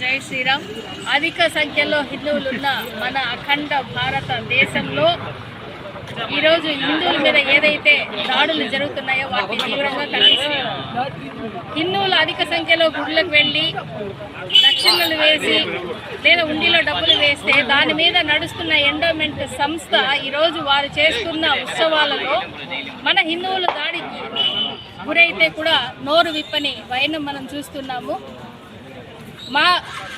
జై శ్రీరామ్. అధిక సంఖ్యలో హిందువులున్న మన అఖండ భారతదేశంలో ఈరోజు హిందువుల మీద ఏదైతే దాడులు జరుగుతున్నాయో వాటిని తీవ్రంగా ఖండిస్తున్నాం హిందువులు అధిక సంఖ్యలో గుడులకు వెళ్ళి దక్షిణలు వేసి లేదా ఉండిలో డబ్బులు వేస్తే దాని మీద నడుస్తున్న ఎండోమెంట్ సంస్థ ఈరోజు వారు చేస్తున్న ఉత్సవాలలో మన హిందువులు దాడికి గురైతే కూడా నోరు విప్పని వైనం మనం చూస్తున్నాము. మా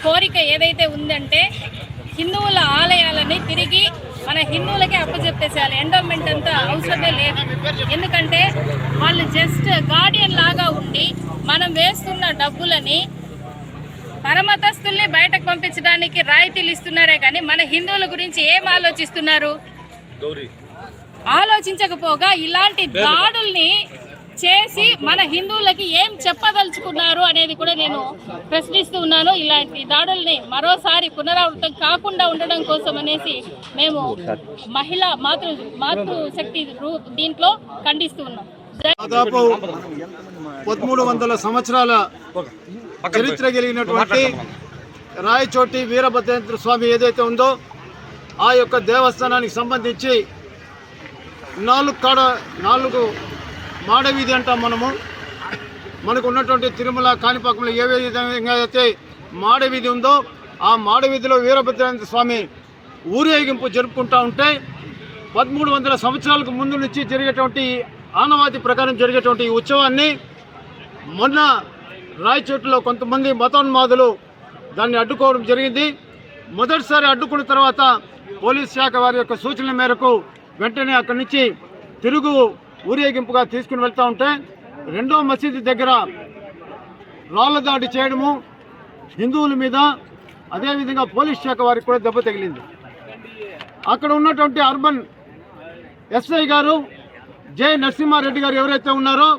కోరిక ఏదైతే ఉందంటే హిందువుల ఆలయాలని తిరిగి మన హిందువులకే అప్పచెప్పేసేయాలి ఎండోమెంట్ అంతా అవసరమే లేదు. ఎందుకంటే వాళ్ళు జస్ట్ గార్డియన్ లాగా ఉండి మనం వేస్తున్న డబ్బులని పరమతస్తుల్ని బయటకు పంపించడానికి రాయితీలు ఇస్తున్నారే కానీ మన హిందువుల గురించి ఏం ఆలోచిస్తున్నారు? ఆలోచించకపోగా ఇలాంటి దాడుల్ని చేసి మన హిందువులకి ఏం చెప్పదలుచుకున్నారు అనేది కూడా నేను ప్రశ్నిస్తూ ఉన్నాను. ఇలాంటి దాడుల్ని మరోసారి పునరావృతం కాకుండా ఉండడం కోసం అనేసి మేము మహిళా మాతృ మాతృశక్తి రూ- దీంట్లో ఖండిస్తూ ఉన్నాం. దాదాపు పదమూడు వందల సంవత్సరాల చరిత్ర కలిగినటువంటి రాయచోటి వీరభద్రేంద్ర స్వామి ఏదైతే ఉందో ఆ యొక్క దేవస్థానానికి సంబంధించి నాలుగు కాడ నాలుగు మాడవీధి అంటాం మనము. మనకు ఉన్నటువంటి తిరుమల కాణిపాకంలో ఏ విధంగా అయితే మాడవీధి ఉందో ఆ మాడవీధిలో వీరభద్రానంద స్వామి ఊరేగింపు జరుపుకుంటా ఉంటే పదమూడు వందల సంవత్సరాలకు ముందు నుంచి జరిగేటువంటి ఆనవాతి ప్రకారం జరిగేటువంటి ఈ ఉత్సవాన్ని మొన్న రాయచోట్లో కొంతమంది మతోన్మాదులు దాన్ని అడ్డుకోవడం జరిగింది. మొదటిసారి అడ్డుకున్న తర్వాత పోలీస్ శాఖ వారి యొక్క సూచనల మేరకు వెంటనే అక్కడి నుంచి తిరుగు ఊరేగింపుగా తీసుకుని వెళ్తూ ఉంటే రెండో మసీదు దగ్గర రాళ్ళ దాడి చేయడము హిందువుల మీద అదేవిధంగా పోలీస్ శాఖ వారికి కూడా దెబ్బ తగిలింది. అక్కడ ఉన్నటువంటి urban SI garu J Narasimhareddy garu ఎవరైతే ఉన్నారో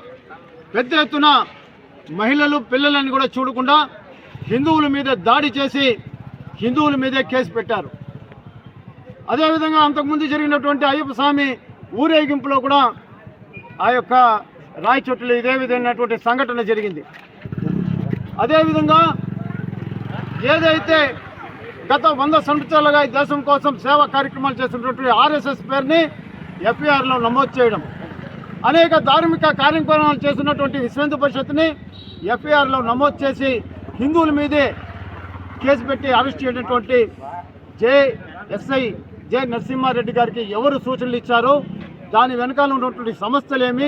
పెద్ద ఎత్తున మహిళలు పిల్లలని కూడా చూడకుండా హిందువుల మీద దాడి చేసి హిందువుల మీదే కేసు పెట్టారు. అదేవిధంగా అంతకుముందు జరిగినటువంటి అయ్యప్ప స్వామి ఊరేగింపులో కూడా ఆ యొక్క రాయచోట్లో ఇదే విధమైనటువంటి సంఘటన జరిగింది. అదేవిధంగా ఏదైతే గత వంద సంవత్సరాలుగా ఈ దేశం కోసం సేవా కార్యక్రమాలు చేసినటువంటి ఆర్ఎస్ఎస్ పేరుని ఎఫ్ఐఆర్లో నమోదు చేయడం అనేక ధార్మిక కార్యక్రమాలు చేసినటువంటి విశ్వ పరిషత్ని ఎఫ్ఐఆర్లో నమోదు చేసి హిందువుల మీదే కేసు పెట్టి అరెస్ట్ చేయనటువంటి జే ఎస్ఐ జె నరసింహారెడ్డి గారికి ఎవరు సూచనలు ఇచ్చారో? దాని వెనకాల ఉన్నటువంటి సంస్థలేమి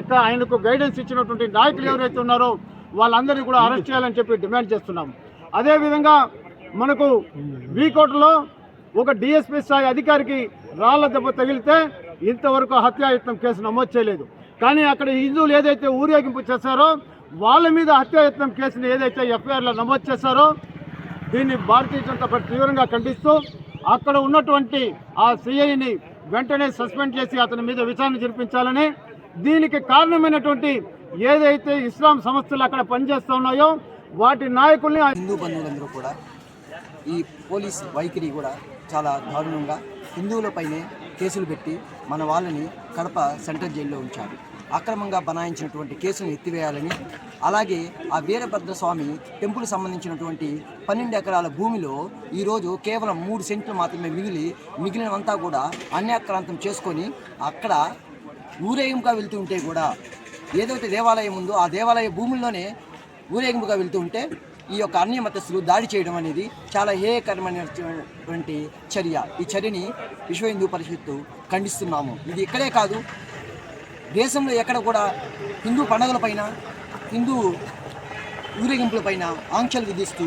ఇక్కడ ఆయనకు గైడెన్స్ ఇచ్చినటువంటి నాయకులు ఎవరైతే ఉన్నారో వాళ్ళందరినీ కూడా అరెస్ట్ చేయాలని చెప్పి డిమాండ్ చేస్తున్నాం. అదేవిధంగా మనకు వీకోటలో ఒక డిఎస్పీ స్థాయి అధికారికి రాళ్ళ దెబ్బ తగిలితే ఇంతవరకు హత్యాయత్నం కేసు నమోదు చేయలేదు. కానీ అక్కడ హిందువులు ఏదైతే ఊరేగింపు చేశారో వాళ్ళ మీద హత్యాయత్నం కేసుని ఏదైతే ఎఫ్ఐఆర్లో నమోదు చేశారో దీన్ని భారతీయ జనతా పార్టీ తీవ్రంగా ఖండిస్తూ అక్కడ ఉన్నటువంటి ఆ సిఐని వెంటనే సస్పెండ్ చేసి అతని మీద విచారణ జరిపించాలని దీనికి కారణమైనటువంటి ఏదైతే ఇస్లాం సంస్థలు అక్కడ పనిచేస్తూ ఉన్నాయో వాటి నాయకుల్ని ఆ హిందూ బంధువులందరూ కూడా ఈ పోలీస్ వైఖరి కూడా చాలా దారుణంగా హిందువులపైనే కేసులు పెట్టి మన వాళ్ళని కడప సెంట్రల్ జైల్లో ఉంచారు. అక్రమంగా బనాయించినటువంటి కేసును ఎత్తివేయాలని అలాగే ఆ వీరభద్ర స్వామి టెంపుల్ సంబంధించినటువంటి పన్నెండు ఎకరాల భూమిలో ఈరోజు కేవలం మూడు సెంట్లు మాత్రమే మిగిలి మిగిలినవంతా కూడా అన్యాక్రాంతం చేసుకొని అక్కడ ఊరేగింపుగా వెళ్తూ ఉంటే కూడా ఏదైతే దేవాలయం ఉందో ఆ దేవాలయ భూముల్లోనే ఊరేగింపుగా వెళ్తూ ఉంటే ఈ యొక్క అన్య మతస్థులు దాడి చేయడం అనేది చాలా హేయకరమైనటువంటి చర్య. ఈ చర్యని విశ్వ హిందూ పరిషత్తు ఖండిస్తున్నాము. ఇది ఇక్కడే కాదు దేశంలో ఎక్కడ కూడా హిందూ పండుగలపైన హిందూ ఊరేగింపులపైన ఆంక్షలు విధిస్తూ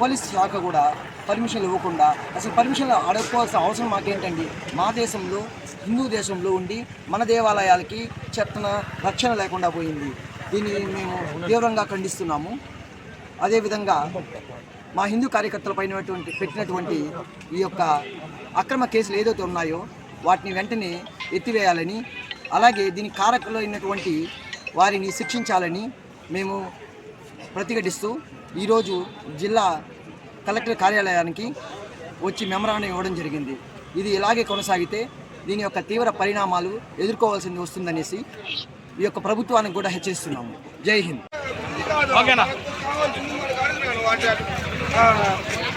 పోలీస్ శాఖ కూడా పర్మిషన్లు ఇవ్వకుండా అసలు పర్మిషన్లు అడగకపోవాల్సిన అవసరం మాకేంటండి? మా దేశంలో హిందూ దేశంలో ఉండి మన దేవాలయాలకి చెత్తన రక్షణ లేకుండా పోయింది. దీన్ని మేము తీవ్రంగా ఖండిస్తున్నాము. అదేవిధంగా మా హిందూ కార్యకర్తలపైన పెట్టినటువంటి ఈ యొక్క అక్రమ కేసులు ఏదైతే ఉన్నాయో వాటిని వెంటనే ఎత్తివేయాలని అలాగే దీని కారకులైనటువంటి వారిని శిక్షించాలని మేము ప్రతిఘటిస్తూ ఈరోజు జిల్లా కలెక్టర్ కార్యాలయానికి వచ్చి మెమరాండం ఇవ్వడం జరిగింది. ఇది ఇలాగే కొనసాగితే దీని యొక్క తీవ్ర పరిణామాలు ఎదుర్కోవాల్సింది వస్తుందనేసి ఈ యొక్క ప్రభుత్వానికి కూడా హెచ్చరిస్తున్నాము. జై హింద్.